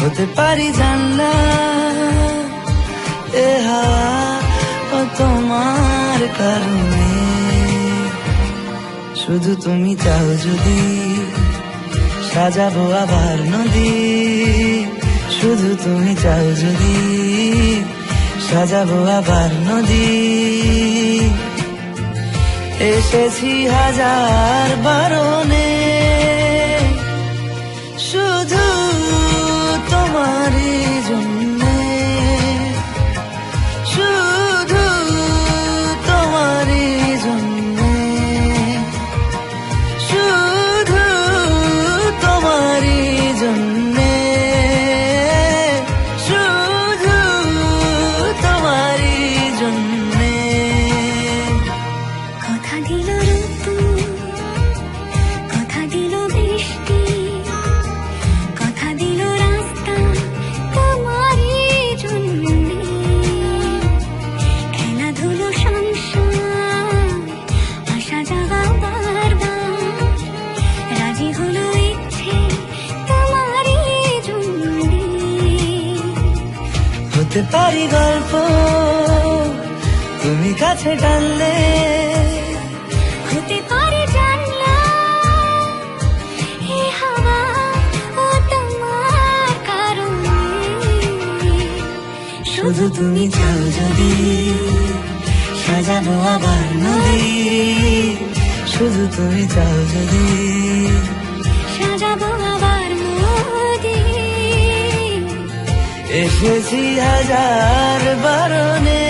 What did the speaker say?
হতে পারি জানলা এ ও তোমার কারণে। শুধু তুমি চাও যদি সাজাবো আবার নদী, শুধু তুমি চাও যদি সাজাবো আবার নদী। এসেছি হাজার বারণে হতে পারি গল্প। তুমি কাছে টানলে হতে পারে জানলা এ হাওয়া ও তোমার কারণে। শুধু তুমি চাও যদি সাজাবো আবার নদী। শুধু তুমি চাও যদি সাজাবো আবার এসেছি হাজার বারণে।